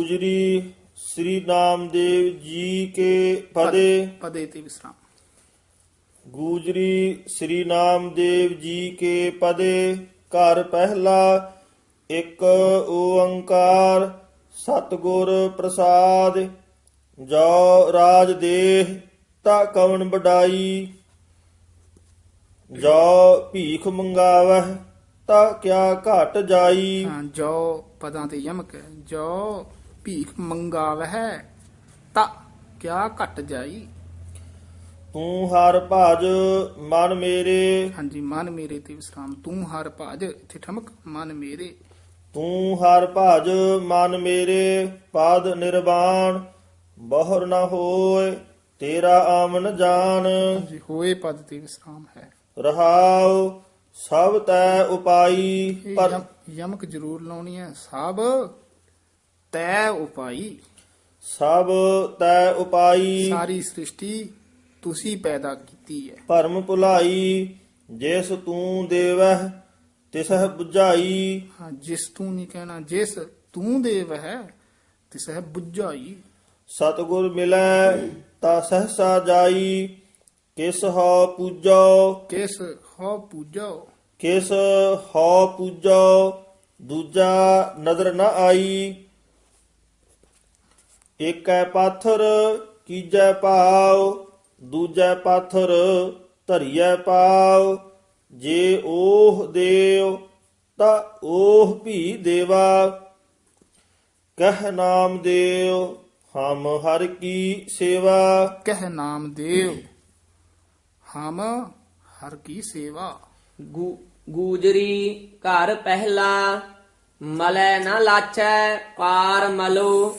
ਗੁਜਰੀ ਸ੍ਰੀ ਨਾਮਦੇਵ ਜੀ ਕੇ ਪਦੇ। ਪਦੇ ਤੇ ਵਿਸਰਾਮ। ਗੂਜਰੀ ਸ੍ਰੀ ਨਾਮਦੇਵ ਜੀ ਕੇ ਪਦੇ। ਘਰ ਪਹਿਲਾ ਇੱਕ ਓੰਕਾਰ ਸਤਿਗੁਰ ਪ੍ਰਸਾਦ। ਜੋ ਰਾਜ ਦੇਹ ਤਾ ਕਵਨ ਬਡਾਈ ਜੋ ਭੀਖ ਮੰਗਾਵਹਿ ਤਾ ਕਿਆ ਘਟ ਜਾਈ। ਹਾਂ, ਜੋ ਪਦਾਂ ਤੇ ਯਮਕ ਹੈ। ਜੋ ਭੀਖ ਮੰਗਾਵਹਿ ਤਾ ਕਿਆ ਘਟ ਜਾਈ? ਤੂੰ ਹਰ ਭਜ ਮਨ ਮੇਰੇ। ਹਾਂਜੀ ਮਨ ਮੇਰੇ ਤੇ ਵਿਸਰਾਮ। ਤੂੰ ਹਰ ਭਾਜ ਇੱਥੇ ਠਮਕ ਮਨ ਮੇਰੇ। ਤੂੰ ਹਰ ਭਜ ਮਨ ਮੇਰੇ ਪਾਦ ਨਿਰਵਾਣ। ਬਹੁਰ ਨ ਹੋਏ ਤੇਰਾ ਆਮਨ ਜਾਣ। ਹਾਂਜੀ ਹੋਏ ਪਦ ਤੇ ਵਿਸਰਾਮ ਹੈ। ਰਹਾਉ ਸਭ ਤੈ ਉਪਾਈ। ਪਰ ਯਮ- ਯਮਕ ਜ਼ਰੂਰ ਲਾਉਣੀ ਹੈ। ਸਭ ਤੈ ਉਪਾਈ। ਸਭ ਤੈ ਉਪਾਈ। ਸਾਰੀ ਸ੍ਰਿਸ਼ਟੀ ਤੁਸੀਂ ਪੈਦਾ ਕੀਤੀ ਹੈ। ਭਰਮ ਭੁਲਾਈ ਜਿਸ ਤੂੰ ਦੇਵਹਿ ਤਿਸਹਿ 부ਝਾਈ ਹਾਂ ਜਿਸ ਤੂੰ ਨਹੀਂ ਕਹਿਣਾ ਜਿਸ ਤੂੰ ਦੇਵ ਹੈ ਤਿਸ ਹੈ ਬੁੱਝਾਈ। ਸਤਿਗੁਰ ਮਿਲੈ ਤਾ ਸਹਸਾ ਜਾਈ। ਕਿਸ ਹੋ ਪੂਜੋ? ਕਿਸ ਹੋ ਪੂਜੋ? ਕਿਸ ਹੋ ਪੂਜੋ? ਦੂਜਾ ਨਜ਼ਰ ਨ ਆਈ। ਏਕੈ ਪਾਥਰ ਕੀਜੈ ਭਾਉ ਦੂਜੈ ਪਾਥਰ ਧਰੀਐ ਪਾਉ ਜੇ ਉਹ ਦੇਵ ਤਾ ਉਹ ਵੀ ਦੇਵਾ। ਕਹਿ ਨਾਮ ਦੇਵ ਹਮ ਹਰ ਕੀ ਸੇਵਾ। ਕਹਿ ਨਾਮ ਦੇਵ ਹਮ ਹਰ ਕੀ ਸੇਵਾ। ਗੂ- ਗੂਜਰੀ ਘਰ ਪਹਿਲਾ ਮਲੈ ਨਾ ਲਾਚੈ ਪਾਰ ਮਲੋ।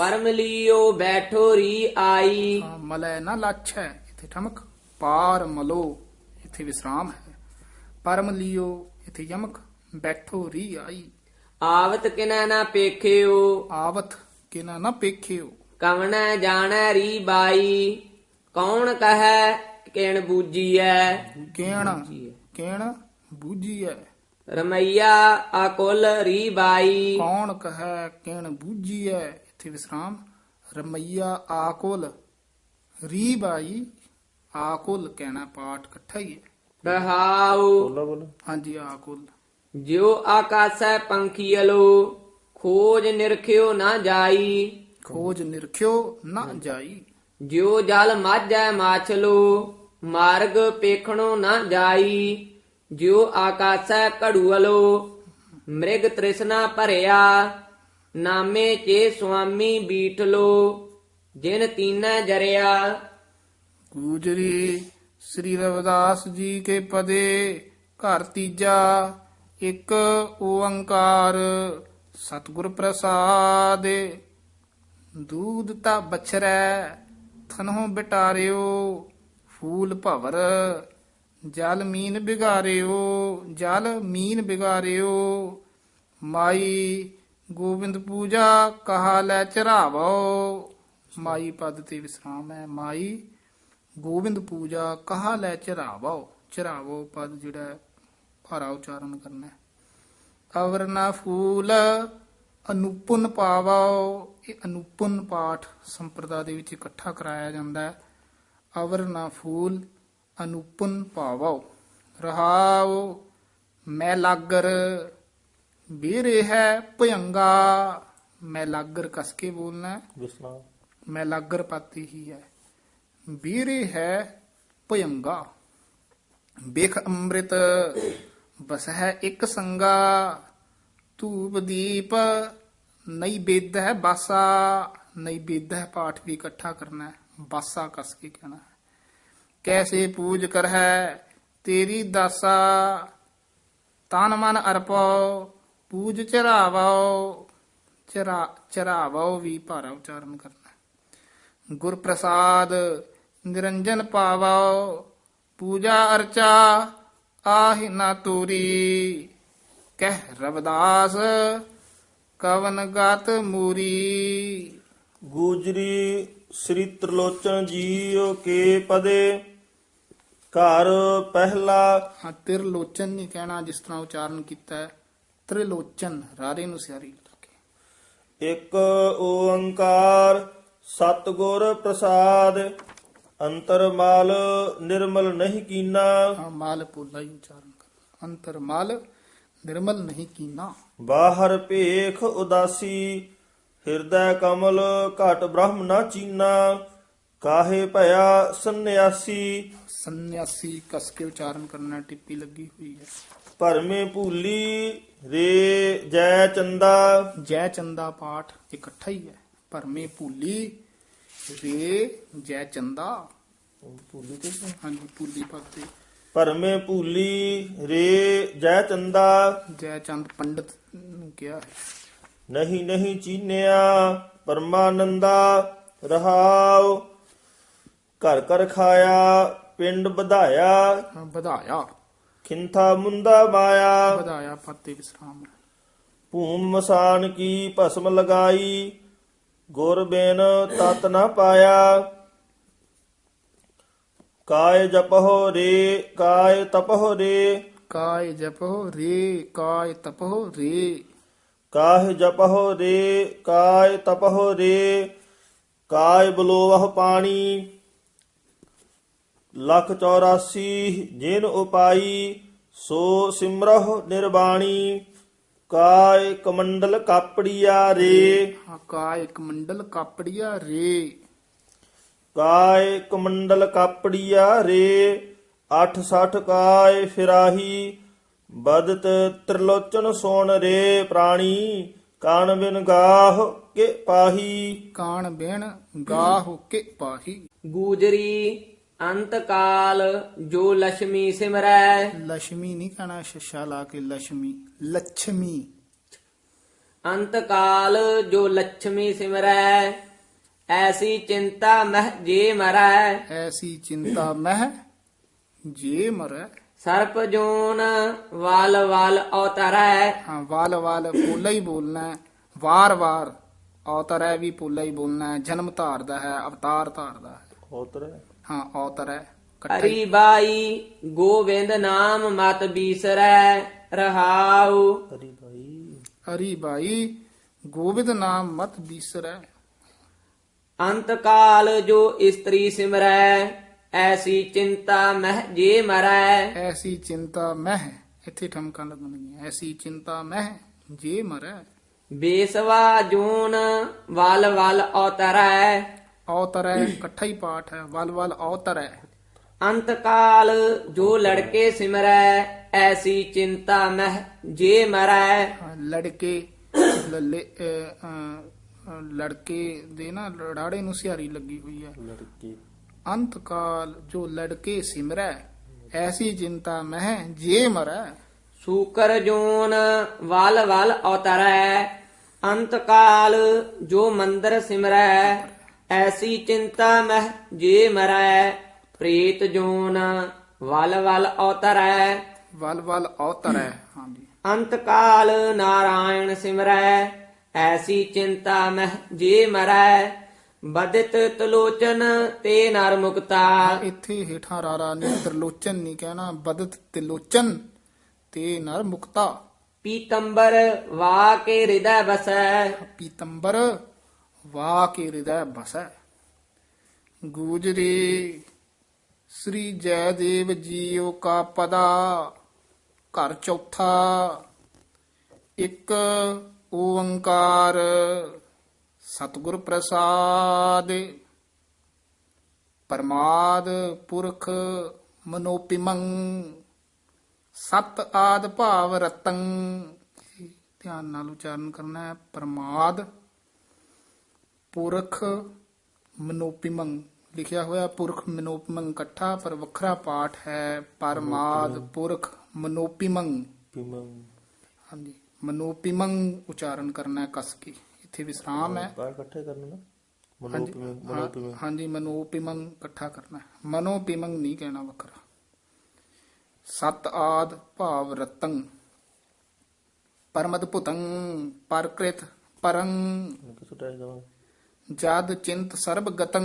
ਪਰਮ ਲਿਓ ਬੈਠੋ ਰੀ ਆਈ। ਹਾਂ, ਮਲੈ ਨਾ ਲਾਛੈ ਇੱਥੇ ਠਮਕ ਪਾਰ ਮਲੋ ਇੱਥੇ ਵਿਸਰਾਮ ਹੈ। ਪਰਮ ਲਿਓ ਇੱਥੇ ਯਮਕ ਬੈਠੋ ਰੀ ਆਈ। ਆਵਤ ਕਿਨੈ ਨਾ ਪੇਖਿਓ। ਆਵਤ ਕਿਨਾ ਨਾ ਪੇਖਿਓ। ਕਵਣੈ ਜਾਣੈ ਰੀ ਬਾਈ। ਕੌਣ ਕਹੈ ਕਿਣ ਬੂਜੀਐ? ਕੇਣ ਕੇਣ ਬੂਝੀਐ ਰਮਈਆ ਆਕੁਲ ਰੀ ਬਾਈ। ਕੌਣ ਕਹੈ ਕਿਣ ਬੂਝੀਐ ਇੱਥੇ ਵਿਸਰਾਮ ਰਮਈਆ ਆਕੁਲ ਰੀ ਬਾਈ ਆਕੁਲ ਕਹਿਣਾ ਪਾਠ ਇਕੱਠਾ ਹੀ ਹੈ। ਰਹਾਉ ਬੋਲੋ ਬੋਲੋ। ਹਾਂਜੀ ਆਕੁਲ। ਜਿਉ ਆਕਾਸੈ ਪੰਖੀਅਲੋ ਖੋਜ ਨਿਰਖਿਓ ਨਾ ਜਾਈ। ਖੋਜ ਨਿਰਖਿਓ ਨਾ ਜਾਈ। ਜਿਉ ਜਲ ਮਾਝੈ ਮਾਛਲੋ ਮਾਰਗ ਪੇਖਣੋ ਨਾ ਜਾਈ। ਜਿਉ ਆਕਾਸੈ ਘੜੂਅਲੋ ਮ੍ਰਿਗ ਤ੍ਰਿਸ਼ਨਾ ਭਰਿਆ ਨਾਮੇ ਚੇ ਸੁਆਮੀ ਬੀਠਲੋ ਜਿਨ ਤੀਨੈ ਜਰਿਆ। ਗੂਜਰੀ ਸ੍ਰੀ ਰਵਿਦਾਸ ਜੀ ਕੇ ਪਦੇ, ਘਰ ਤੀਜਾ, ਇੱਕ ਓੰਕਾਰ, ਸਤਿਗੁਰ ਪ੍ਰਸਾਦ। ਦੂਧ ਤਾ ਬਛਰੈ ਥਨਹੁ ਬਿਟਾਰਿਓ, ਫੂਲ ਭਵਰ, ਜਲ ਮੀਨ ਬਿਗਾਰਿਓ, ਜਲ ਮੀਨ ਬਿਗਾਰਿਓ। ਮਾਈ ਗੋਬਿੰਦ ਪੂਜਾ ਕਹਾ ਲੈ ਚਰਾਵੋ। ਮਾਈ ਪਦ ਤੇ ਵਿਸਰਾਮ ਹੈ ਮਾਈ। ਗੋਬਿੰਦ ਪੂਜਾ ਕਹਾ ਲੈ ਚਰਾਵੋ। ਚਰਾਵੋ ਪਦ ਜਿਹੜਾ ਹੈ, ਭਾਰਾ ਉਚਾਰਨ ਕਰਨਾ ਹੈ। ਅਵਰ ਨਾ ਫੂਲ ਅਨੂਪਨ ਪਾਵੋ। ਇਹ ਅਨੂਪਨ ਪਾਠ ਸੰਪਰਦਾ ਦੇ ਵਿੱਚ ਇਕੱਠਾ ਕਰਾਇਆ ਜਾਂਦਾ ਹੈ। ਅਵਰ ਨਾ ਫੂਲ ਅਨੂਪਨ ਪਾਵੋ। ਰਹਾਓ ਮੈਂ ਲਾਗਰ ਵੀਰੇ ਹੈ ਭਯੰਗਾ ਮੈਂ ਲਾਗਰ ਕਸ ਕੇ ਬੋਲਣਾ ਹੈ ਵਿਸਰਾਮ ਮੈਂ ਲਾਗਰ ਪਾਤੀ ਹੀ ਹੈ ਵੀਰੇ ਹੈ ਭਯੰਗਾ ਬਿਖ ਅੰਮ੍ਰਿਤ ਬਸ ਹੈ ਇੱਕ ਸੰਗਾ ਧੂਪ ਦੀਪ ਨਈ ਬੇਦ ਹੈ ਬਾਸਾ ਨਈ ਬੇਦ ਹੈ ਪਾਠ ਵੀ ਇਕੱਠਾ ਕਰਨਾ ਹੈ ਬਾਸਾ ਕਸ ਕੇ ਕਹਿਣਾ ਹੈ ਕੈਸੇ ਪੂਜ ਕਰ ਹੈ ਤੇਰੀ ਦਾਸਾ ਤਨ ਮਨ ਅਰਪੋ ਪੂਜ ਚਰਾਵੋ ਚਰਾ ਚਰਾਵੋ ਵੀ ਭਾਰਾ ਉਚਾਰਨ ਕਰਨਾ। ਗੁਰ ਪ੍ਰਸਾਦ ਨਿਰੰਜਨ ਪਾਵੋ ਪੂਜਾ ਅਰਚਾ ਆਹਿ ਨਾ ਤੂਰੀ। ਕਹਿ ਰਵਦਾਸ ਕਵਨ ਗਤ ਮੂਰੀ। ਗੂਜਰੀ ਸ੍ਰੀ ਤ੍ਰਿਲੋਚਨ ਜੀਓ ਕੇ ਪਦੇ ਘਰ ਪਹਿਲਾ ਹਾਂ ਤਿਰਲੋਚਨ ਨਹੀਂ ਕਹਿਣਾ ਜਿਸ ਤਰ੍ਹਾਂ ਉਚਾਰਨ ਕੀਤਾ ਹੈ। ਤ੍ਰਿਲੋਚਨ ਰਾਰੇ ਨੂੰ ਸਿਆਰੀ ਲਾ ਕੇ ਇੱਕ ਓੰਕਾਰ ਸਤਿਗੁਰ ਪ੍ਰਸਾਦ ਅੰਤਰਮਲ ਨਿਰਮਲ ਨਹੀਂ ਕੀਨਾ। ਹਾਂ ਮਾਲ ਪੋਲਾ ਹੀ ਉਚਾਰਨ ਕਰ ਅੰਤਰ ਮਾਲ ਨਿਰਮਲ ਨਹੀਂ ਕੀਨਾ। ਬਾਹਰ ਭੇਖ ਉਦਾਸੀ ਹਿਰਦੈ ਕਮਲ ਘਟ ਬ੍ਰਹਮ ਨਾ ਚੀਨਾ। ਕਾਹੇ ਭਇਆ ਸੰਨਿਆਸੀ ਸੰਨਿਆਸੀ ਕਸ ਕੇ ਉਚਾਰਨ ਕਰਨਾ ਟਿੱਪੀ ਲੱਗੀ ਹੋਈ ਹੈ ਭਰਮੇ ਭੂਲੀ ਰੇ ਜੈ ਚੰਦਾ ਜੈ ਚੰਦਾ ਪਾਠ ਇਕੱਠਾ ਹੀ ਹੈ ਭਰਮੇ ਭੂਲੀ ਰੇ ਜੈ ਚੰਦਾ ਭੂਲੀ ਤੇ ਹਾਂਜੀ ਭੂਲੀ ਭਗਤੇ ਭਰਮੇ ਭੂਲੀ ਰੇ ਜੈ ਚੰਦਾ ਜੈ ਚੰਦ ਪੰਡਤ ਨੂੰ ਕਿਹਾ ਹੈ ਨਹੀਂ ਨਹੀਂ ਚੀਨਿਆ ਪਰਮਾਨੰਦਾ ਰਹਾਉ ਘਰ ਘਰ ਖਾਇਆ ਪਿੰਡ ਵਧਾਇਆ। ਹਾਂ, ਵਧਾਇਆ। ਖਿੰਥਾ ਮੁੰਦਾ ਮਾਇਆ। ਵਧਾਇਆ ਫਤਿਹ ਵਿਸਰਾਮ। ਭੂਮ ਮਸਾਨ ਕੀ ਭਸਮ ਲਗਾਈ ਗੁਰ ਬਿਨ ਤਤ ਨਾ ਪਾਇਆ। ਕਾਇ ਜਪਹੁ ਰੇ ਕਾਇ ਤਪਹੁ ਰੇ। ਕਾਇ ਜਪੋ ਰੇ ਕਾਇ ਤਪੋ ਰੇ। ਕਾਹ ਜਪਹੁ ਰੇ ਕਾਇ ਤਪਹੁ ਰੇ। ਕਾਇ ਬਲੋਵਹ ਪਾਣੀ। ਲਖ 84 ਜਿਨ ਉਪਾਈ ਸੋ ਸਿਮਰਹੁ ਨਿਰਬਾਣੀ ਕਾਇ ਕਮੰਡਲ ਕਾਪੜੀਆ ਰੇ। ਹਾਂ ਕਾਇ ਇੱਕ ਮੰਡਲ ਕਾਪੜੀਆ ਰੇ। ਕਾਇ ਕਮੰਡਲ ਕਾਪੜੀਆ ਰੇ 860 ਕਾਇ ਫਿਰਾਹੀ ਬਦਤ ਤ੍ਰਿਲੋਚਨ ਸੋਣ ਰੇ ਪ੍ਰਾਣੀ ਕਾਨ ਬਿਨ ਗਾਹ ਕੇ ਪਾਹੀ। ਕਾਣ ਬੇਣ ਗਾਹ ਕੇ ਪਾਹੀ। ਗੂਜਰੀ ਅੰਤ ਕਾਲ ਜੋ ਲక్ష్ਮੀ ਸਿਮਰੈ। ਲక్ష్ਮੀ ਨਹੀਂ ਕਹਣਾ ਸ਼ਸ਼ਾ ਲਾ ਕੇ ਲక్ష్ਮੀ ਲక్ష్ਮੀ ਅੰਤ ਕਾਲ ਜੋ ਲక్ష్ਮੀ ਸਿਮਰੈ। ਐਸੀ ਚਿੰਤਾ ਮਹਿ ਜੇ ਮਰੈ। ਐਸੀ ਚਿੰਤਾ ਮਹਿ ਜੇ ਮਰੈ। ਸਰਪ ਜੋਨ ਵਾਲ ਵਾਲ ਔਤਰੈ। ਹਾਂ ਵਾਲ ਵਾਲ ਪੋਲਾ ਹੀ ਬੋਲਣਾ ਹੈ। ਵਾਰ ਵਾਰ ਔਤਰੈ ਵੀ ਪੋਲਾ ਹੀ ਬੋਲਣਾ ਜਨਮ ਧਾਰਦਾ ਹੈ ਅਵਤਾਰ ਧਾਰਦਾ ਹੈ। ਔਤਰ। ਔਤਰੈ ਇਕੱਠਾ ਹੀ ਹਰੀ ਬਾਈ ਗੋਵਿੰਦ ਨਾਮ ਮਤ ਬੀਸਰੈ ਰਹਾਉ। ਹਰੀ ਭਾਈ ਹਰੀ ਬਾਈ ਗੋਬਿੰਦ ਨਾਮ ਮਤ ਬੀਸਰੈ। ਅੰਤ ਕਾਲ ਜੋ ਇਸਤਰੀ ਸਿਮਰੈ ਐਸੀ ਚਿੰਤਾ ਮਹਿ ਜੇ ਮਰੈ। ਐਸੀ ਚਿੰਤਾ ਮਹਿ ਇੱਥੇ ਠਮਕਾਂ ਲੱਗਣਗੀਆਂ ਐਸੀ ਚਿੰਤਾ ਮਹਿ ਜੇ ਮਰੈ। ਬੇਸਵਾ ਜੂਨ ਵਲ ਵਲ ਔਤਰੈ ਇਕੱਠਾ ਹੀ ਪਾਠ ਹੈ ਵਲ ਵਲ ਔਤਰੈ ਅੰਤ ਕਾਲ ਜੋ ਲੜਕੇ ਸਿਮਰੈ ਐਸੀ ਚਿੰਤਾ ਮਹਿ ਜੇ ਮਰੈ ਹਾਂ, ਲੜਕੇ ਲੱਲੇ ਅ, ਅ, ਅ, ਲੜਕੇ ਦੇ ਨਾ ਲੜਾੜੇ ਨੂੰ ਸਿਹਾਰੀ ਲੱਗੀ ਹੋਈ ਹੈ ਲੜਕੀ ਅੰਤ ਕਾਲ ਜੋ ਲੜਕੇ ਸਿਮਰੈ ਐਸੀ ਚਿੰਤਾ ਮਹਿ ਜੇ ਮਰੈ ਸੂਕਰ ਜੂਨ ਵਲ ਵਲ ਅਵਤਰੈ ਅੰਤ ਕਾਲ ਜੋ ਮੰਦਰ ਸਿਮਰੈ ਐਸੀ ਚਿੰਤਾ ਮਹਿ ਜੇ ਮਰੈ ਪ੍ਰੀਤ ਜੂਨ ਵਲ ਵਲ ਅਵਤਰੈ ਵਲ ਵਲ ਔਤਰੈ। ਹਾਂਜੀ। ਅੰਤ ਕਾਲ ਨਾਰਾਇਣ ਸਿਮਰੈ ਐਸੀ ਚਿੰਤਾ ਮਹਿ ਜੇ ਮਰੈ। ਬਦਿਤ ਤਲੋਚਨ ਤੇ ਨਰ ਮੁਕਤਾ। ਇੱਥੇ ਹੇਠਾਂ ਰਾਰਾ ਨਹੀਂ ਤਰਲੋਚਨ ਨਹੀਂ ਕਹਿਣਾ ਬਦਤ ਤਿਲੋਚਨ ਤੇ ਨਰ ਮੁਕਤਾ। ਪੀਤੰਬਰ ਵਾ ਕੇ ਹਿਰਦੈ ਬਸੈ। ਪੀਤੰਬਰ ਵਾ ਕੇ ਹਿਰਦੈ ਬਸੈ ਗੂਜਰੀ, ਸ੍ਰੀ ਜੈਦੇਵ ਜੀਓ ਕਾ ਪਦਾ, ਘਰ ਚੌਥਾ, ਇੱਕ ਓੰਕਾਰ, ਸਤਿਗੁਰ ਪ੍ਰਸਾਦ, ਪਰਮਾਦ ਪੁਰਖ ਮਨੋਪਿਮੰ, ਸਤ ਆਦ ਭਾਵ ਰਤੰ। ਧਿਆਨ ਨਾਲ ਉਚਾਰਨ ਕਰਨਾ ਹੈ, ਪਰਮਾਦ। ਪੁਰਖ ਮਨੋਪਿਮੰ ਲਿਖਿਆ ਹੋਇਆ ਪੁਰਖ ਮਨੋਪਿਮੰ ਇਕੱਠਾ ਪਰ ਵੱਖਰਾ ਪਾਠ ਹੈ ਪਰਮਾਦ ਪੁਰਖ ਮਨੋਪਿਮੰ ਪਿਮੰ ਹਾਂਜੀ ਮਨੋਪਿਮੰ ਉਚਾਰਨ ਕਰਨਾ ਹੈ ਕਸ ਕੇ ਇੱਥੇ ਵਿਸਰਾਮ ਹੈ ਬਾਹਰ ਇਕੱਠੇ ਕਰਨਾ ਨਾ ਹਾਂਜੀ ਮਨੋਪਿਮੰ ਹਾਂ- ਮਨੋਪਿਮੰ ਹਾਂਜੀ ਮਨੋਪਿਮੰ ਇਕੱਠਾ ਕਰਨਾ ਹੈ ਮਨੋਪਿਮੰ ਨਹੀਂ ਕਹਿਣਾ ਵੱਖਰਾ ਸਤ ਆਦ ਭਾਵ ਰਤੰ ਪਰਮਦ ਭੁਤੰ ਪਰਕ੍ਰਿਤ ਪਰੰ ਕਿਸ ਟਾਈਮ ਜਾਵਾਂ ਜਦ ਚਿੰਤ ਸਰਬ ਗਤੰ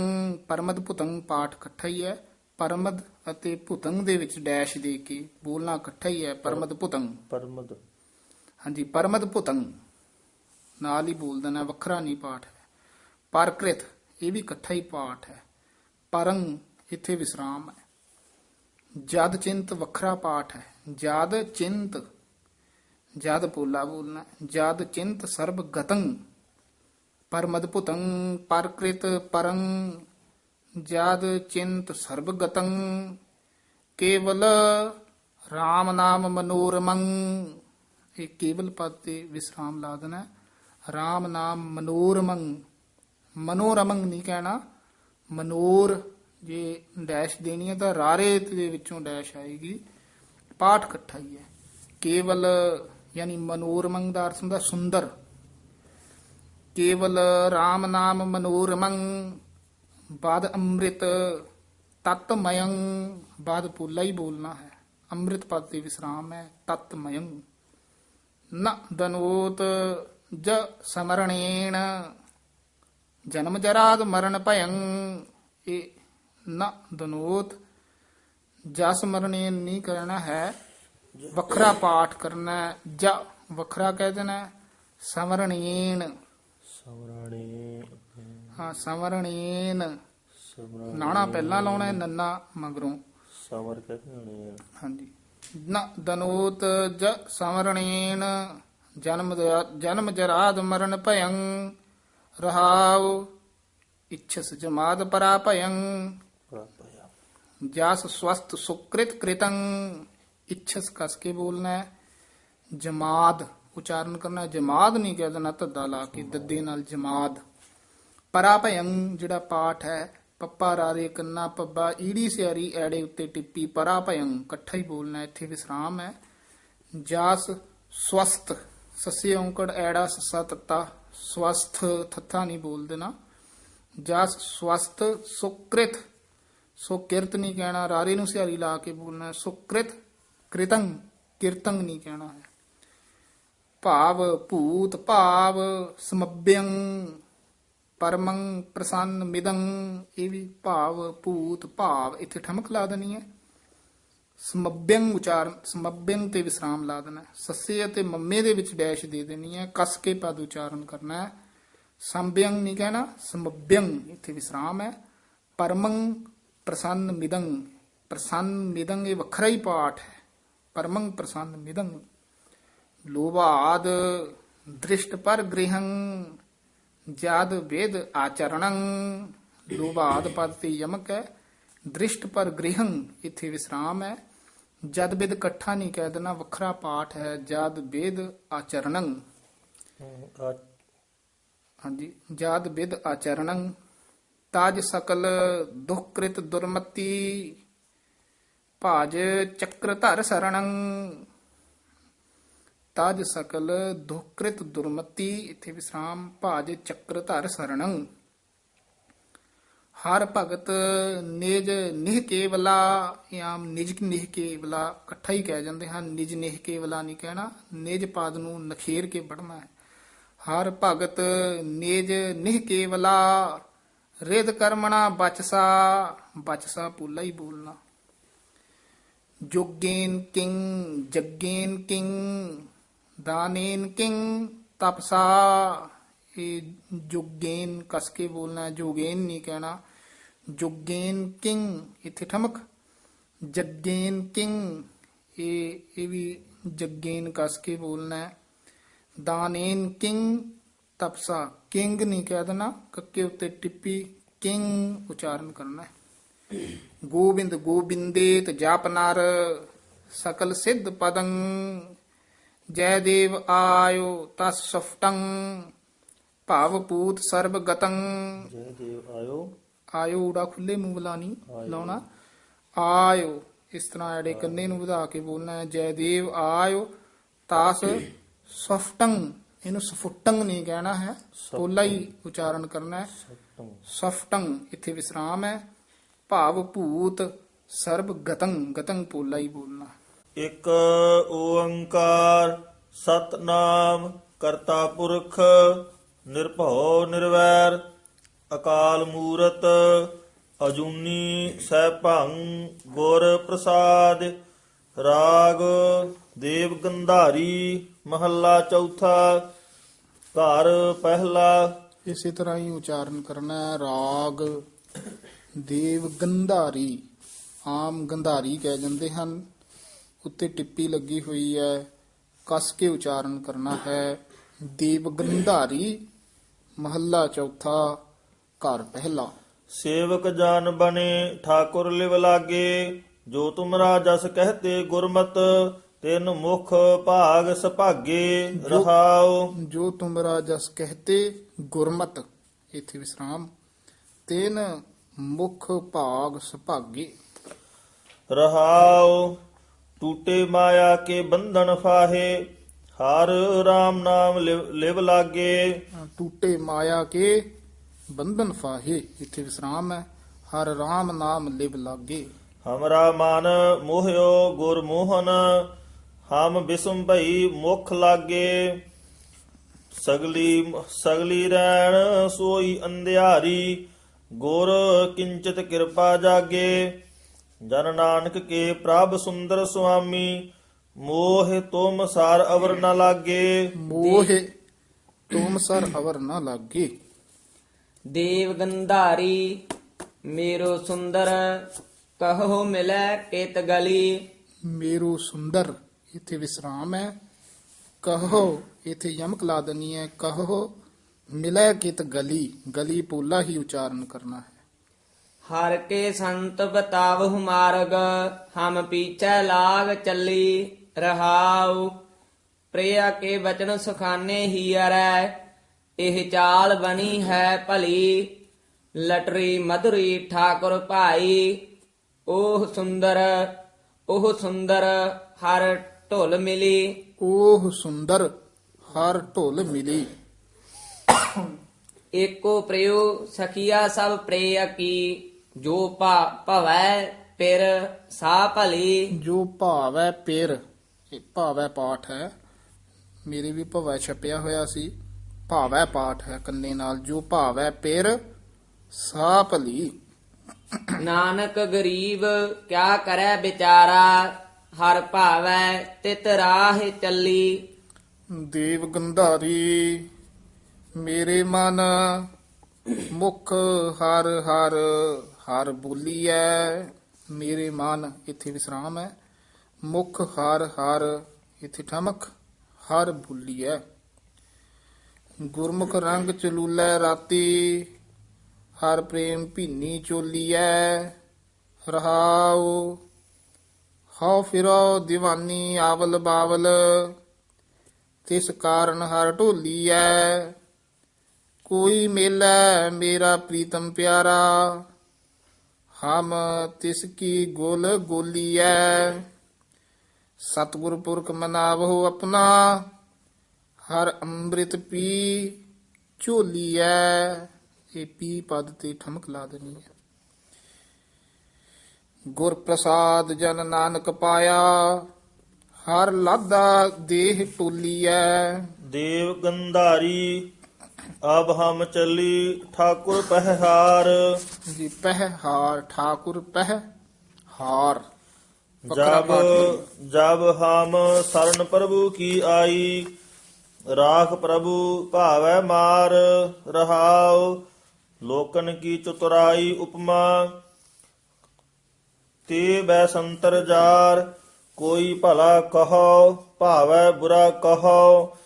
ਪਰਮਦ ਭੁਤੰ ਪਾਠ ਇਕੱਠਾ ਹੀ ਹੈ ਪਰਮਦ ਅਤੇ ਭੁਤੰ ਦੇ ਵਿੱਚ ਡੈਸ਼ ਦੇ ਕੇ ਬੋਲਣਾ ਇਕੱਠਾ ਹੀ ਹੈ ਪਰਮਦ ਭੁਤੰ। ਪਰਮਦ। ਹਾਂਜੀ ਪਰਮਦ ਭੁਤੰ। ਨਾਲ ਹੀ ਬੋਲ ਦੇਣਾ ਵੱਖਰਾ ਨਹੀਂ ਪਾਠ ਹੈ। ਪਰਕ੍ਰਿਤ ਇਹ ਵੀ ਇਕੱਠਾ ਹੀ ਪਾਠ ਹੈ। ਪਰੰ ਇੱਥੇ ਵਿਸਰਾਮ ਹੈ। ਜਦ ਚਿੰਤ ਵੱਖਰਾ ਪਾਠ ਹੈ। ਜਦ ਚਿੰਤ ਜਦ ਪੋਲਾ ਬੋਲਣਾ ਜਦ ਚਿੰਤ ਸਰਬ ਗਤੰ। ਪਰਮਦਭੁਤੰ ਪਰਕ੍ਰਿਤ ਪਰੰ ਜਦ ਚਿੰਤ ਸਰਬ ਗਤੰ ਕੇਵਲ RAM ਨਾਮ ਮਨੋਰਮੰ। ਇਹ ਕੇਵਲ ਪਦ ਤੇ ਵਿਸਰਾਮ ਲਾ ਦੇਣਾ RAM ਨਾਮ ਮਨੋਰਮੰ ਮਨੋਰਮੰ ਨਹੀਂ ਕਹਿਣਾ। ਮਨੋਰ ਜੇ ਡੈਸ਼ ਦੇਣੀ ਹੈ ਤਾਂ ਰਾਰੇ ਦੇ ਵਿੱਚੋਂ ਡੈਸ਼ ਆਏਗੀ। ਪਾਠ ਇਕੱਠਾ ਹੀ ਹੈ। ਕੇਵਲ ਯਾਨੀ ਮਨੋਰਮੰ ਦਾ ਅਰਥ ਹੁੰਦਾ ਸੁੰਦਰ। ਕੇਵਲ RAM ਨਾਮ ਮਨੋਰਮੰ ਬਾਦ ਅੰਮ੍ਰਿਤ ਤਤਮਯੰ। ਬਾਦ ਪੋਲਾ ਹੀ ਬੋਲਣਾ ਹੈ। ਅੰਮ੍ਰਿਤ ਪਦ ਤੇ ਵਿਸਰਾਮ ਹੈ। ਤਤਮਯੰ। ਨ ਦਨੋਤ ਜ ਸਮਰਣੇਣ। ਜਨਮ ਜਰਾਦ ਮਰਨ ਭਯੰ। ਇਹ ਨ ਦਨੋਤ ਜਸ ਮਰਣੇਨ ਨਹੀਂ ਕਰਨਾ ਹੈ। ਵੱਖਰਾ ਪਾਠ ਕਰਨਾ ਹੈ, ਜ ਵੱਖਰਾ ਕਹਿ ਦੇਣਾ ਹੈ, ਸਮਰਣੇਨ ਸਮਰਾਣੇ ਹਾਂ ਸਮਰਣੇਨ ਸਮਰਾਣੇ ਨਾਣਾ ਪਹਿਲਾਂ ਲਾਉਣਾ ਹੈ ਨੰਨਾ ਮਗਰੋਂ। ਸਮਰ ਕਹਿੰਦੇ ਹਾਂਜੀ। ਨ ਦਨੋਤ ਜ ਸਮਰਣੇਨ ਜਨਮ ਜਨਮ ਜਰਾਦ ਮਰਨ ਭਯੰ। ਰਹਾਉ ਇਛਸ ਜਮਾਦ ਪਰਾ ਭਯੰ ਜਸ ਸਵਸਤ ਸੁਕ੍ਰਿਤ ਕ੍ਰਿਤੰ। ਇਛਸ ਕਸ ਕੇ ਬੋਲਣਾ ਹੈ। ਜਮਾਦ। ਉਚਾਰਨ ਕਰਨਾ, ਜਮਾਦ ਨਹੀਂ ਕਹਿ ਦੇਣਾ, ਧੱਦਾ ਲਾ ਕੇ ਦੱਦੇ ਨਾਲ ਜਮਾਦ। ਪਰਾ ਭਯੰ ਜਿਹੜਾ ਪਾਠ ਹੈ, ਪੱਪਾ ਰਾਰੇ ਕੰਨਾ, ਪੱਬਾ ਈੜੀ ਸਿਆਰੀ ਐੜੇ ਉੱਤੇ ਟਿੱਪੀ, ਪਰਾ ਭਯੰ ਇਕੱਠਾ ਹੀ ਬੋਲਣਾ, ਇੱਥੇ ਵਿਸਰਾਮ ਹੈ। ਜਾਸ ਸਵਸਤ ਸੱਸੇ ਔਂਕੜ ਐੜਾ, ਸੱਸਾ ਤੱਤਾ, ਸਵਸਥ, ਥੱਥਾ ਨਹੀਂ ਬੋਲ ਦੇਣਾ। ਜਸ ਸਵਸਥ, ਸੁਕ੍ਰਿਤ ਸੋ ਕਿਰਤ ਨਹੀਂ ਕਹਿਣਾ, ਰਾਰੇ ਨੂੰ ਸਿਆਰੀ ਲਾ ਕੇ ਬੋਲਣਾ, ਸੁਕ੍ਰਿਤ ਕ੍ਰਿਤੰ ਕੀਰਤਨ ਨਹੀਂ ਕਹਿਣਾ ਹੈ। ਭਾਵ ਭੂਤ ਭਾਵ ਸਮਭਯੰ ਪਰਮੰ ਪ੍ਰਸੰਨ ਮਿਦੰ। ਇਹ ਵੀ ਭਾਵ, ਭੂਤ ਭਾਵ, ਇੱਥੇ ਠਮਕ ਲਾ ਦੇਣੀ ਹੈ। ਸਮਭਯੰ ਉਚਾਰਨ ਸਮਭਯੰ ਤੇ ਵਿਸਰਾਮ ਲਾ ਦੇਣਾ ਸੱਸੇ ਅਤੇ ਮੰਮੇ ਦੇ ਵਿੱਚ ਡੈਸ਼ ਦੇ ਦੇਣੀ ਹੈ। ਕਸ ਕੇ ਪਦ ਉਚਾਰਨ ਕਰਨਾ ਹੈ। ਸੰਭਯੰ ਨਹੀਂ ਕਹਿਣਾ ਸਮਭਯੰ ਇੱਥੇ ਵਿਸਰਾਮ ਹੈ। ਪਰਮੰ ਪ੍ਰਸੰਨ ਮਿਦੰ। ਪ੍ਰਸੰਨ ਮਿਦੰ ਇਹ ਵੱਖਰਾ ਹੀ ਪਾਠ ਹੈ। ਪਰਮੰ ਪ੍ਰਸੰਨ ਮਿਦੰ। ਲੋਭਾਦ ਦ੍ਰਿਸ਼ਟ ਪਰ ਗ੍ਰਹੰ, ਜਦ ਵੇਦ ਆਚਰਣੰ। ਲੋਭਾਦ ਪਦ ਤੇ ਯਮਕ ਹੈ, ਦ੍ਰਿਸ਼ਟ ਪਰ ਗ੍ਰਹੰ, ਇੱਥੇ ਵਿਸਰਾਮ ਹੈ। ਜਦ ਵੇਦ ਇਕੱਠਾ ਨਹੀਂ ਕਹਿ ਦੇਣਾ, ਵੱਖਰਾ ਪਾਠ ਹੈ, ਜਦ ਵੇਦ ਆਚਰਣੰ। ਹਾਂਜੀ, ਜਦ ਵਿਦ ਆਚਰਣੰ। ਤਾਜ ਸਕਲ ਦੁਖਕ੍ਰਿਤ ਦੁਰਮਤੀ, ਭਾਜ ਚੱਕਰ ਧਰ ਸਰਣੰ। ਤਾਜ ਸਕਲ ਦੁਖਕ੍ਰਿਤ ਦੁਰਮਤੀ, ਇਥੇ ਵਿਸਰਾਮ ਭਾਜ ਚੱਕਰ ਧਰ ਸਰਣੰ ਹਰ ਭਗਤ ਨਿਜ ਨਿਹ ਕੇਵਲਾ ਯਾਮ ਨਿਜ ਨਿਹ ਕੇਵਲਾ, ਇਕੱਠਾ ਹੀ ਕਹਿ ਜਾਂਦੇ ਹਨ, ਨਿਜ ਨਿਹ ਕੇਵਲਾ ਨਹੀਂ ਕਹਿਣਾ, ਨਿਜ ਪਾਦ ਨੂੰ ਨਖੇਰ ਕੇ ਪੜਨਾ ਹੈ। ਹਰ ਭਗਤ ਨਿਜ ਨਿਹ ਕੇਵਲਾ ਰਿਦ ਕਰਮਣਾ ਬਚਸਾ ਬਚਸਾ ਪੂਲਾ ਹੀ ਬੋਲਣਾ। ਜੋਗੇਨ ਕਿੰਗ ਜੱਗੇਨ ਕਿੰਗ ਦਾਨੇਨ ਕਿੰਗ ਤਪਸਾ, ਇਹ ਜੋਗੇਨ ਕਸ ਕੇ ਬੋਲਣਾ ਜੋਗੇਨ ਨਹੀਂ ਕਹਿਣਾ। ਜੋਗੇਨ ਕਿੰਗ ਇੱਥੇ ਠਮਕ। ਜੱਗੇਨ ਕਿੰਗ ਇਹ ਇਹ ਵੀ ਜੱਗੇਨ ਕਸ ਕੇ ਬੋਲਣਾ ਹੈ। ਦਾਨੇਨ ਕਿੰਗ ਤਪਸਾ, ਕਿੰਗ ਨਹੀਂ ਕਹਿ ਦੇਣਾ, ਕੱਕੇ ਉੱਤੇ ਟਿੱਪੀ ਕਿੰਗ ਉਚਾਰਨ ਕਰਨਾ ਹੈ। ਗੋਬਿੰਦ ਗੋਬਿੰਦੇਤ ਜਪ ਨਰ ਸਕਲ ਸਿੱਧ ਪਦੰ ਜੈ ਦੇਵ ਆਇਓ ਤਸ ਸਫਟੰ ਭਾਵ ਪੂਤ ਸਰਬ ਗਤੰ। ਜੈ ਦੇਵ ਆਇਓ। ਆਇਓ ਊੜਾ ਖੁੱਲੇ ਮੂੰਹ ਬਲਾਣੀ। ਲਾਉਣਾ। ਆਇਓ ਇਸ ਤਰ੍ਹਾਂ ਐੜੇ ਕੰਨੇ ਨੂੰ ਵਧਾ ਕੇ ਬੋਲਣਾ ਹੈ ਜੈ ਦੇਵ ਆਇਓ ਤਾਸ ਸਫਟੰ। ਇਹਨੂੰ ਸਫੁੱਟੰ ਨਹੀਂ ਕਹਿਣਾ ਹੈ ਪੋਲਾ ਹੀ ਉਚਾਰਨ ਕਰਨਾ ਹੈ। ਸਤੰ ਸਫਟੰ ਇੱਥੇ ਵਿਸਰਾਮ ਹੈ। ਭਾਵ ਭੂਤ ਸਰਬ ਗਤੰ ਗਤੰ ਪੋਲਾ ਹੀ ਬੋਲਣਾ। ਇਕ ਓੰਕਾਰ ਸਤਨਾਮ ਕਰਤਾ ਪੁਰਖ ਨਿਰਭਉ ਨਿਰਵੈਰ ਅਕਾਲ ਮੂਰਤ ਅਜੂਨੀ ਸੈਭੰ ਗੁਰ ਪ੍ਰਸਾਦ ਰਾਗ ਦੇਵ ਗੰਧਾਰੀ ਮਹੱਲਾ ਚੌਥਾ ਘਰ ਪਹਿਲਾ ਇਸੇ ਤਰ੍ਹਾਂ ਹੀ ਉਚਾਰਨ ਕਰਨਾ ਹੈ, ਰਾਗ ਦੇਵ ਗੰਧਾਰੀ, ਆਮ ਗੰਧਾਰੀ ਕਹਿ ਜਾਂਦੇ ਹਨ। ਉੱਤੇ ਟਿੱਪੀ ਲੱਗੀ ਹੋਈ ਹੈ ਕਸ ਕੇ ਉਚਾਰਨ ਕਰਨਾ ਹੈ। ਦੇਵ ਗੰਧਾਰੀ ਮਹੱਲਾ ਚੌਥਾ ਘਰ ਪਹਿਲਾ। ਸੇਵਕ ਜਾਨ ਬਨੇ ਠਾਕੁਰ ਲਿਵ ਲਾਗੇ। ਜੋ ਤੁਮਰਾ ਜਸ ਕਹਤੇ ਗੁਰਮਤ ਤਿਨ ਮੁਖ ਭਾਗ ਸੁਭਾਗੇ। ਰਹਾਉ। ਜੋ ਤੁਮਰਾ ਜਸ ਕਹਤੇ ਗੁਰਮਤ ਇਥੇ ਵਿਸਰਾਮ। ਤੈਨ ਮੁਖ ਭਾਗ ਸੁਭਾਗੇ। ਰਹਾਉ। ਟੂਟੇ ਮਾਇਆ ਕੇ ਬੰਧਨ ਫਾਹੇ ਹਰ ਰਾਮ ਨਾਮ ਲਿਵ ਲਾਗੇ। ਟੂਟੇ ਮਾਇਆ ਕੇ ਬੰਧਨ ਫਾਹੇ ਇਥੇ ਵਿਸਰਾਮ ਹੈ ਹਰ ਰਾਮ ਨਾਮ ਲਿਵ ਲਾਗੇ। ਹਮਰਾ ਮਨ ਮੋਹਿਓ ਗੁਰ ਮੋਹਨ ਹਮ ਬਿਸਮ ਭਈ ਮੁਖ ਲਾਗੇ। ਸਗਲੀ ਸਗਲੀ ਰੈਣ ਸੋਈ ਅੰਧਿਆਰੀ ਗੁਰ ਕਿੰਚਿਤ ਕਿਰਪਾ ਜਾਗੇ। ਜਨ ਨਾਨਕ ਕੇ ਪ੍ਰਭ ਸੁੰਦਰ ਸੁਆਮੀ ਮੋਹ ਤੁਮ ਸਾਰ ਅਵਰ ਨ ਲਾਗੇ। ਮੋਹ ਤੁਮ ਸਰ ਅਵਰ ਨਾ ਲਾਗੇ। ਦੇਵ ਗੰਧਾਰੀ ਮੇਰੋ ਸੁੰਦਰ ਕਹੋ ਮਿਲੈ ਕਿਤ ਗਲੀ। ਮੇਰੂ ਸੁੰਦਰ ਇਥੇ ਵਿਸਰਾਮ ਹੈ। ਕਹੋ ਇਥੇ ਯਮਕ ਲਾ ਦਨੀ ਹੈ। ਕਹੋ ਮਿਲੈ ਕਿਤ ਗਲੀ। ਗਲੀ ਪੋਲਾ ਹੀ ਉਚਾਰਨ ਕਰਨਾ ਹੈ। ਹਰ ਕੇ ਸੰਤ ਬਤਾਵਹੁ ਮਾਰਗ ਹਮ ਪੀਛੇ ਲਾਗ ਚੱਲੀ ਰਹਾਉ। ਪ੍ਰਿਆ ਕੇ ਬਚਨ ਸੁਖਾਨੇ ਹੀ ਅਰੈ ਇਹ ਚਾਲ ਬਣੀ ਹੈ ਭਲੀ। ਲਟਰੀ ਮਧੁਰੀ ਠਾਕੁਰ ਭਾਈ ਉਹ ਸੁੰਦਰ ਉਹ ਸੁੰਦਰ ਹਰ ਢੁਲ ਮਿਲੀ। ਉਹ ਸੁੰਦਰ ਹਰ ਢੋਲ ਮਿਲੀ। ਏਕੋ ਪ੍ਰਯੋ ਸਖੀਆ ਸਭ ਪ੍ਰੇਯ ਕੀ। ਜੋ ਭਾ ਭਵੈ ਪਿਰ ਸਾ ਭਲੀ। ਜੋ ਭਾਵੈ ਪੇਰ ਇਹ ਭਾਵੈ ਪਾਠ ਹੈ। ਮੇਰੇ ਵੀ ਭਵੈ ਛਪਿਆ ਹੋਇਆ ਸੀ। ਭਾਵੈ ਪਾਠ ਹੈ ਕੰਨੇ ਨਾਲ। ਜੋ ਭਾਵੈ ਪੇਰ ਸਾ ਭਲੀ। ਨਾਨਕ ਗਰੀਬ ਕਿਆ ਕਰੈ ਵਿਚਾਰਾ? ਹਰ ਭਾਵੈ ਤਿਤ ਰਾਹ ਚੱਲੀ। ਦੇਵ ਗੰਧਾਰੀ ਮੇਰੇ ਮਨ ਮੁਖ ਹਰ ਹਰ। ਹਰ ਬੋਲੀਐ ਮੇਰੇ ਮਨ ਇੱਥੇ ਵਿਸਰਾਮ ਹੈ ਮੁਖ ਹਰ ਹਰ, ਇੱਥੇ ਠਮਕ ਹਰ ਬੋਲੀਐ ਗੁਰਮੁਖ ਰੰਗ ਚਲੂਲੈ ਰਾਤੀ, ਹਰ ਪ੍ਰੇਮ ਭੀਨੀ ਚੋਲੀਐ ਰਹਾਉ, ਹਉ ਫਿਰੋ دیਵਾਨੀ ਆਵਲ ਬਾਵਲ, ਤਿਸ ਕਾਰਨ ਹਰ ਢੋਲੀਐ ਕੋਈ ਮੇਲਾ ਮੇਰਾ ਪ੍ਰੀਤਮ ਪਿਆਰਾ ਹਮ ਤਿਸ ਕੀ ਗੋਲ ਗੋਲੀਐ। ਸਤਿਗੁਰ ਪੁਰਖ ਮਨਾਵੋ ਆਪਣਾ, ਹਰ ਅੰਮ੍ਰਿਤ ਪੀ ਝੋਲੀਐ। ਇਹ ਪੀ ਪਦ ਤੇ ਠਮਕ ਲਾ ਦੇਣੀ ਹੈ। ਗੁਰ ਪ੍ਰਸਾਦ ਜਨ ਨਾਨਕ ਪਾਇਆ, ਹਰ ਲਾਦਾ ਦੇਹ ਟੋਲੀਐ। ਦੇਵ ਗੰਧਾਰੀ ਅਬ ਹਮ ਚੱਲੀ ਠਾਕੁਰ ਪਹਿਹਾਰ। ਜੀ ਪਹਿ ਹਾਰ ਠਾਕੁਰ ਪਹਿ ਹਾਰ। ਵੱਖਰਾ ਜਬ ਪਾਠ ਨਹੀਂ। ਜਬ ਹਮ ਸਰਨ ਪ੍ਰਭੂ ਕੀ ਆਈ ਰਾਖ ਪ੍ਰਭੂ ਭਾਵੈ ਮਾਰ ਰਹਾਉ ਲੋਕਨ ਕੀ ਚਤੁਰਾਈ ਉਪਮਾ ਤੇ ਬੈ ਸੰਤਰ ਜਾਰ ਕੋਈ ਭਲਾ ਕਹੋ ਭਾਵੈ ਬੁਰਾ ਕਹੋ।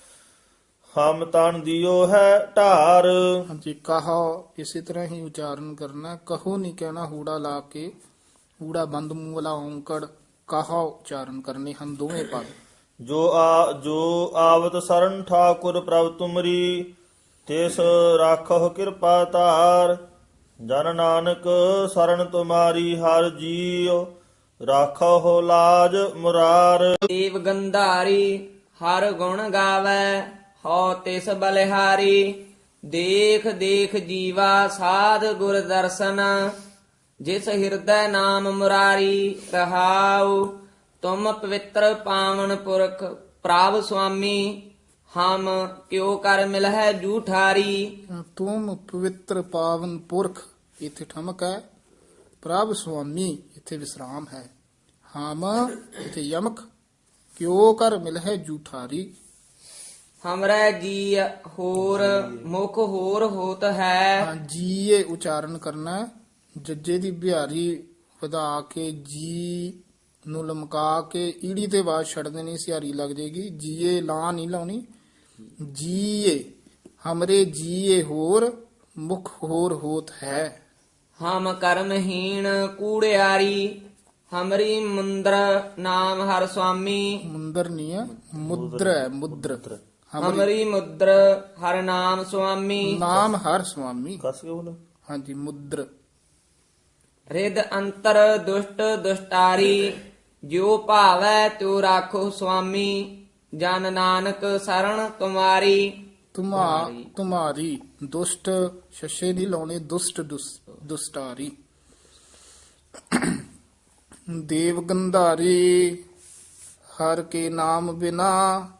ਹਮ ਤਨ ਦਿਓ ਹੈ ਢਾਰ। ਹਾਂਜੀ ਕਹੋ ਇਸੇ ਤਰ੍ਹਾਂ ਹੀ ਉਚਾਰਨ ਕਰਨਾ। ਕਹੋ ਨਹੀਂ ਕਹਿਣਾ ਹੂੜਾ ਲਾ ਕੇ ਹੂੜਾ ਬੰਦ ਮੂੰਹ ਵਾਲਾ ਔਂਕੜ। ਕਹੋ ਉਚਾਰਨ ਕਰਨੇ ਹਨ ਦੋਵੇਂ ਪਦ। ਜੋ ਆ ਜੋ ਆਵਤ ਸਰਨ ਠਾਕੁਰ ਪ੍ਰਭ ਤੁਮਰੀ ਤਿਸ ਰਾਖੋ ਕਿਰਪਾ ਧਾਰ। ਜਨ ਨਾਨਕ ਸਰਨ ਤੁਮਾਰੀ ਹਰ ਜੀਉ ਰਾਖੋ ਲਾਜ ਮੁਰਾਰ। ਦੇਵ ਗੰਧਾਰੀ ਹਰ ਗੁਣ ਗਾਵੈ। ਹਉ ਤਿਸ ਬਲਿਹਾਰੀ, ਦੇਖ ਦੇਖ ਜੀਵਾ ਸਾਧ ਗੁਰ ਦਰਸ਼ਨ। ਜਿਸ ਹਿਰਦੈ ਨਾਮ ਮੁਰਾਰੀ ਰਹਾਉ, ਤੁਮ ਪਵਿੱਤਰ ਪਾਵਨ ਪੁਰਖ ਪ੍ਰਭ ਸੁਆਮੀ, ਹਮ ਕਿਉ ਕਰ ਮਿਲਹਿ ਜੂਠਾਰੀ। ਤੁਮ ਪਵਿੱਤਰ ਪਾਵਨ ਪੁਰਖ, ਇੱਥੇ ਠਮਕ ਹੈ। ਪ੍ਰਭ ਸੁਆਮੀ, ਇਥੇ ਵਿਸਰਾਮ ਹੈ। ਹਮ, ਇਥੇ ਯਮਕ, ਕਿਉ ਕਰ ਮਿਲ ਹੈ ਜੂਠਾਰੀ। ਹਮਰੇ ਜੀ ਹੋਰ ਮੁਖ ਹੋਰ ਹੋਤ ਹੈ। ਹਾਂ ਜੀਏ ਉਚਾਰਨ ਕਰਨਾ ਹੈ। ਜੱਜੇ ਦੀ ਬਿਹਾਰੀ ਵਧਾ ਕੇ ਜੀ ਨੂੰ ਲਮਕਾ ਕੇ ਈੜੀ ਤੇ ਬਾਅਦ ਛੱਡ ਦੇਣੀ ਸਿਹਾਰੀ ਲੱਗ ਜੇਗੀ। ਜੀਏ ਲਾ ਨਹੀਂ ਲਾਉਣੀ। ਜੀਏ ਹਮਰੇ ਜੀਏ ਹੋਰ ਮੁਖ ਹੋਰ ਹੋਤ ਹੈ। ਹਮ ਕਰਮਹੀਣ ਕੂੜਿਆਰੀ ਹਮਰੀ ਮੁੰਦਰ ਨਾਮ ਹਰ ਸੁਆਮੀ। ਮੁੰਦਰ ਨਹੀਂ ਹੈ ਮੁਦਰ ਹੈ ਮੁਦਰ। ਹਮਰੀ ਮੁਦਰ ਹਰ ਨਾਮ ਸੁਆਮੀ। ਨਾਮ ਹਰ ਸੁਆਮੀ। ਕਸ ਕੇ ਬੋਲੇ। ਹਾਂਜੀ ਮੁਦਰ। ਰਿਦ ਅੰਤਰ ਦੁਸ਼ਟ ਦੁਸ਼ਟਾਰੀ। ਜੋ ਭਾਵੈ ਤਿਉ ਰਾਖੋ ਸੁਆਮੀ। ਜਨ ਨਾਨਕ ਸਰਣ ਤੁਮਾਰੀ। ਤੁਮਾ ਤੁਮਾਰੀ ਦੁਸ਼ਟ ਸ਼ਸ਼ੇ ਨਹੀਂ ਲਾਉਣੇ ਦੁਸ਼ਟ ਦੁਸ- ਦੁਸਟਾਰੀ। ਦੇਵ ਗੰਧਾਰੀ ਹਰ ਕੇ ਨਾਮ ਬਿਨਾ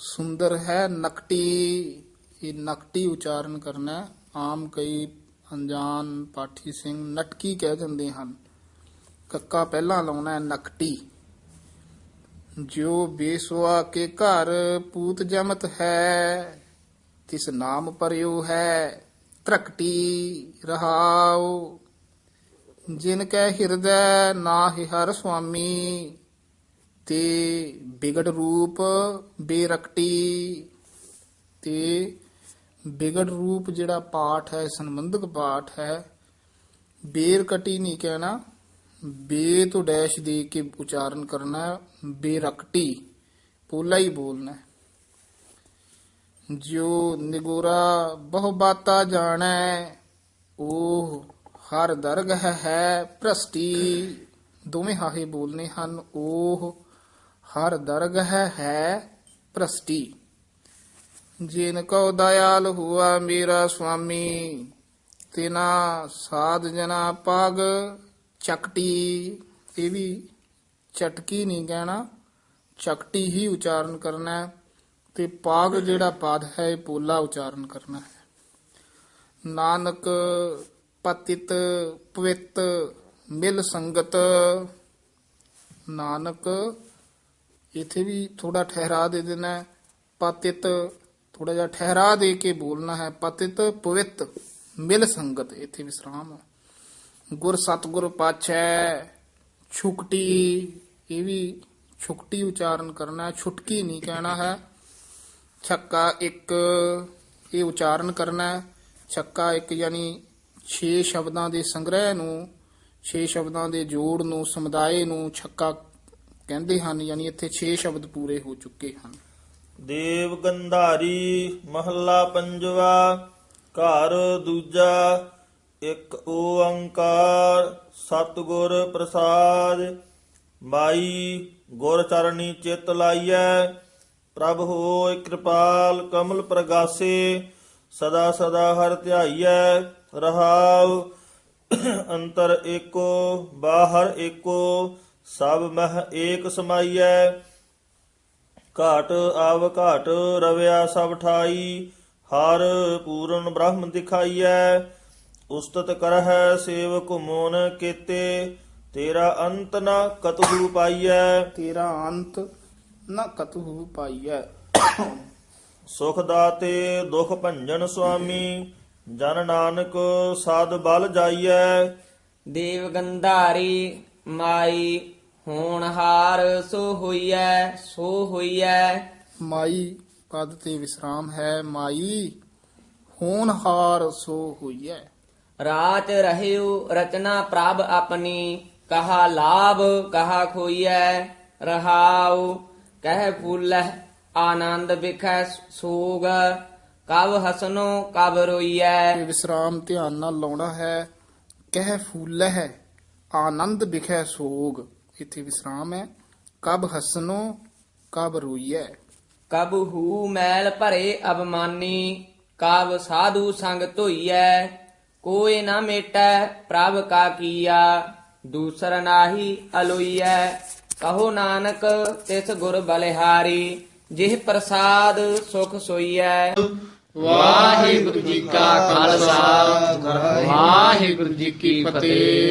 ਸੁੰਦਰ ਹੈ ਨਕਟੀ। ਇਹ ਨਕਟੀ ਉਚਾਰਨ ਕਰਨਾ ਆਮ ਕਈ ਅਣਜਾਣ ਪਾਠੀ ਸਿੰਘ ਨਟਕੀ ਕਹਿ ਜਾਂਦੇ ਹਨ। ਕੱਕਾ ਪਹਿਲਾਂ ਲਾਉਣਾ ਹੈ ਨਕਟੀ। ਜੋ ਬੇਸਵਾ ਕੇ ਘਰ ਪੂਤ ਜਮਤ ਹੈ, ਤਿਸ ਨਾਮ ਪਰਿਉ ਹੈ ਤਰਕਟੀ ਰਹਾਉ। ਜਿਨ ਕੈ ਹਿਰਦੈ, ਨਾਹਿ ਹਰ ਸੁਆਮੀ। ਤੇ ਬਿਗੜ ਰੂਪ ਬੇਰਕਟੀ ਤੇ ਬਿਗੜ ਰੂਪ ਜਿਹੜਾ ਪਾਠ ਹੈ ਸੰਬੰਧਕ ਪਾਠ ਹੈ ਬੇਰਕਟੀ ਨਹੀਂ ਕਹਿਣਾ ਬੇ ਤੋਂ ਡੈਸ਼ ਦੇ ਕੇ ਉਚਾਰਨ ਕਰਨਾ ਹੈ, ਬੇਰਕਟੀ ਪੋਲਾ ਹੀ ਬੋਲਣਾ ਹੈ। ਜੋ ਨਿਗੋਰਾ ਬਹੁ ਬਾਤਾ ਜਾਣੈ ਉਹ ਹਰ ਦਰਗਹ ਹੈ ਭ੍ਰਸ਼ਟੀ ਦੋਵੇਂ ਹਾਹੇ ਬੋਲਨੇ ਹਨ ਉਹ ਹਰ ਦਰਗਹ ਹੈ ਭ੍ਰਸ਼ਟੀ। ਜਿਨ ਕੋ ਦਇਆਲ ਹੁਆ ਮੇਰਾ ਸੁਆਮੀ ਤਿਨਾ ਸਾਧ ਜਨਾ ਪਗ ਚਕਟੀ। ਇਹ ਵੀ ਚਟਕੀ ਨਹੀਂ ਕਹਿਣਾ, ਚਕਟੀ ਹੀ ਉਚਾਰਨ ਕਰਨਾ ਹੈ ਤੇ ਪਾਗ ਜਿਹੜਾ ਪਦ ਹੈ, ਇਹ ਪੋਲਾ ਉਚਾਰਨ ਕਰਨਾ ਹੈ। ਨਾਨਕ ਪਤਿਤ ਪਵਿੱਤ ਮਿਲ ਸੰਗਤ, ਨਾਨਕ ਇੱਥੇ ਵੀ ਥੋੜਾ ਠਹਿਰਾ ਦੇ ਦੇਣਾ ਪਤਿਤ ਥੋੜਾ ਜਿਹਾ ਠਹਿਰਾ ਦੇ ਕੇ ਬੋਲਣਾ ਹੈ। ਪਤਿਤ ਪਵਿੱਤ, ਮਿਲ ਸੰਗਤ, ਇੱਥੇ ਵਿਸਰਾਮ। ਹੈ ਗੁਰ ਸਤਗੁਰ ਪਾਛੈ, ਛੁਕਟੀ, ਇਹ ਵੀ ਛੁਕਟੀ ਉਚਾਰਨ ਕਰਨਾ ਹੈ। ਛੁਟਕੀ ਨਹੀਂ ਕਹਿਣਾ ਹੈ। ਛੱਕਾ ਇੱਕ, ਇਹ ਉਚਾਰਨ ਕਰਨਾ ਹੈ। ਛੱਕਾ ਇੱਕ ਯਾਨੀ 6 ਸ਼ਬਦਾਂ ਦੇ ਸੰਗ੍ਰਹਿ ਨੂੰ 6 ਸ਼ਬਦਾਂ ਦੇ ਜੋੜ ਨੂੰ ਸਮੁਦਾਇ ਨੂੰ, ਛੱਕਾ ਕਹਿੰਦੇ ਹਨ, ਯਾਨੀ ਇੱਥੇ 6 ਸ਼ਬਦ ਪੂਰੇ ਹੋ ਚੁੱਕੇ ਹਨ। ਦੇਵ ਗੰਧਾਰੀ ਮਹੱਲਾ ਪੰਜਵਾ, ਘਰ ਦੂਜਾ, ਇੱਕ ਓੰਕਾਰ, ਸਤਿਗੁਰ ਪ੍ਰਸਾਦ। ਮਾਈ ਗੁਰ ਚਰਣੀ ਚਿਤ ਲਾਈਐ, ਪ੍ਰਭ ਹੋਇ ਕਿਰਪਾਲ ਕਮਲ ਪ੍ਰਗਾਸੇ, ਸਦਾ ਸਦਾ ਹਰ ਧਿਆਈਐ, ਰਹਾਉ। ਅੰਤਰ ਏਕੋ, ਬਾਹਰ ਏਕੋ ਸਭ ਮਹ ਏਕ ਸਮਾਈਐ। ਘਾਟ ਆਵ ਘਾਟ ਰਵਿਆ ਸਭ ਠਾਈ ਹਰ ਪੂਰਨ ਬ੍ਰਹਮ ਦਿਖਾਈਐ। ਉਸਤਤ ਕਰਹਿ ਸੇਵਕ ਮੋਨ ਕੀਤੇ ਤੇਰਾ ਅੰਤ ਨ ਕਤਹੂ ਪਾਈਐ। ਤੇਰਾ ਅੰਤ ਨ ਕਤਹੂ ਪਾਈਐ। ਸੁਖ ਦਾਤੇ ਦੁਖ ਭੰਜਨ ਸੁਆਮੀ ਜਨ ਨਾਨਕ ਸਾਧ ਬਲ ਜਾਈਐ। ਦੇਵ ਗੰਧਾਰੀ ਮਾਈ ਹੋਣਹਾਰ ਸੋ ਹੋਈਐ ਸੋ ਹੋਈਐ। ਮਾਈ ਪਦ ਤੇ ਵਿਸਰਾਮ ਹੈ ਮਾਈ ਹੋਣਹਾਰ ਸੋ ਹੋਈਐ। ਰਾਚ ਰਹਿਉ ਰਚਨਾ ਪ੍ਰਭ ਆਪਣੀ ਕਹਾ ਲਾਭ ਕਹਾ ਖੋਈਐ ਰਹਾਉ ਕਹਿ ਫੁੱਲਹਿ ਆਨੰਦ ਵਿਖੈ ਸੋਗ ਕਬ ਹਸਨੋ ਕਬ ਰੋਈਐ। ਇਹ ਵਿਸਰਾਮ ਧਿਆਨ ਨਾਲ ਲਾਉਣਾ ਹੈ ਕਹਿ ਫੂਲੈ ਹੈ ਆਨੰਦ ਬਿਖੈ ਸੋਗ। ਇੱਥੇ ਵਿਸਰਾਮ ਹੈ? ਕਬ ਹਸਨੋ ਕਬ ਰੋਈਐ? ਕਬ ਹੂ ਮੈਲ ਭਰੇ ਅਬਮਾਨੀ ਕਬ ਸਾਧੂ ਸੰਗ ਧੋਈਐ? ਕੋਈ ਨਾ ਮੇਟੈ ਪ੍ਰਭ ਕਾ ਕੀਆ? ਦੂਸਰ ਨਾਹੀ ਅਲੋਈਐ? ਕਹੋ ਨਾਨਕ ਤਿਸ ਗੁਰ ਬਲਿਹਾਰੀ ਜਿਹ ਪ੍ਰਸਾਦ ਸੁਖ ਸੋਈਐ। ਵਾਹਿਗੁਰੂ ਜੀ ਕਾ ਖਾਲਸਾ ਵਾਹਿਗੁਰੂ ਜੀ ਕੀ ਫਤਿਹ।